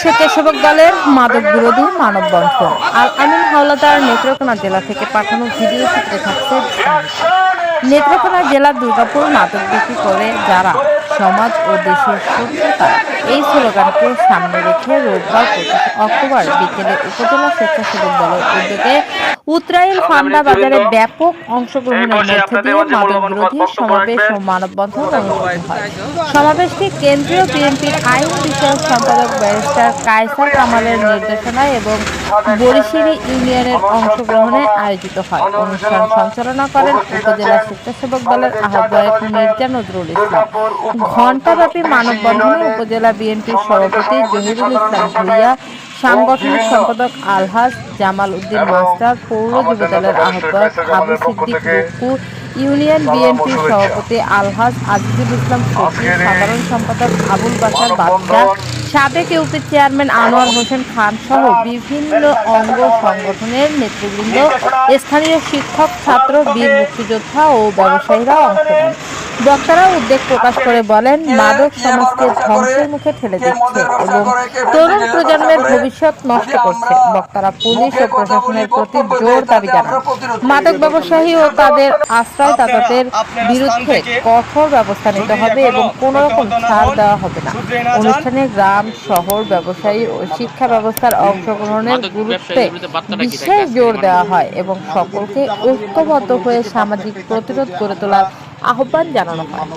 স্বেচ্ছাসেবক দলের মাদক বিরোধী মানববন্ধন। আর আমিন হাওলাদার নেত্রকোনা জেলা থেকে পাঠানো ভিডিও চিত্রে থাকছে। নেত্রকোনা জেলা দুর্গাপুর মাদক বিক্রি করে যারা সমাজ ও দেশের শত্রুতা। এই স্লোগানকে সামনে রেখে রোববার পঁচিশে অক্টোবর বিকেলে উপজেলা স্বেচ্ছাসেবক দলের উদ্যোগে উত্তরাইল ফান্ডা বাজারে ব্যাপক অংশগ্রহণের মধ্যে দিয়ে মাদক বিরোধী সমাবেশ ও মানববন্ধন অনুষ্ঠিত হয়। সমাবেশটি কেন্দ্রীয় বিএনপির আইন বিষয়ক সম্পাদক ব্যারিস্টার কায়সার কামালের নির্দেশনায় এবং বরিশিরি ইউনিয়নের অংশগ্রহণে আয়োজিত হয়। অনুষ্ঠান সঞ্চালনা করেন উপজেলা স্বেচ্ছাসেবক দলের আহ্বায়ক মির্জা নজরুল ইসলাম। ঘণ্টাব্যাপী মানববন্ধনে উপজেলা বিএনপির সভাপতি জহিরুল ইসলাম ভুইয়া, সাংগঠনিক সম্পাদক আলহাজ জামাল উদ্দিন মাস্টার, পৌর যুবদলের আহ্বায়ক আবু সিদ্দিক রুকু ইউনিয়ন বিএনপির সভাপতি আলহাজ আজিজুল ইসলাম শফি সাধারণ সম্পাদক আবুল বাসার বাদশা, সাবেক ইউপি চেয়ারম্যান আনোয়ার হোসেন খান সহ বিভিন্ন অঙ্গ সংগঠনের নেতৃবৃন্দ, স্থানীয় শিক্ষক, ছাত্র, বীর মুক্তিযোদ্ধা ও ব্যবসায়ীরা অংশ নেন। বক্তারা উদ্বেগ প্রকাশ করে বলেন মাদক সমাজকে ধ্বংসের মুখে ঠেলে দিচ্ছে এবং তরুণ প্রজন্মের ভবিষ্যৎ নষ্ট করছে। বক্তারা পুলিশ ও প্রশাসনের প্রতি জোর দাবি জানান। মাদক ব্যবসায়ী ও তাদের আশ্রয়দাতাদের বিরুদ্ধে কঠোর ব্যবস্থা নিতে হবে এবং কোনো রকম ছাড় দেওয়া হবে না। অনুষ্ঠানে গ্রাম শহর ব্যবসায়ী ও শিক্ষা ব্যবস্থার অংশগ্রহণের গুরুত্বে বিশেষ জোর দেওয়া হয় এবং সকলকে ঐক্যবদ্ধ হয়ে সামাজিক প্রতিরোধ গড়ে তোলার আহ্বান জানানো হয়।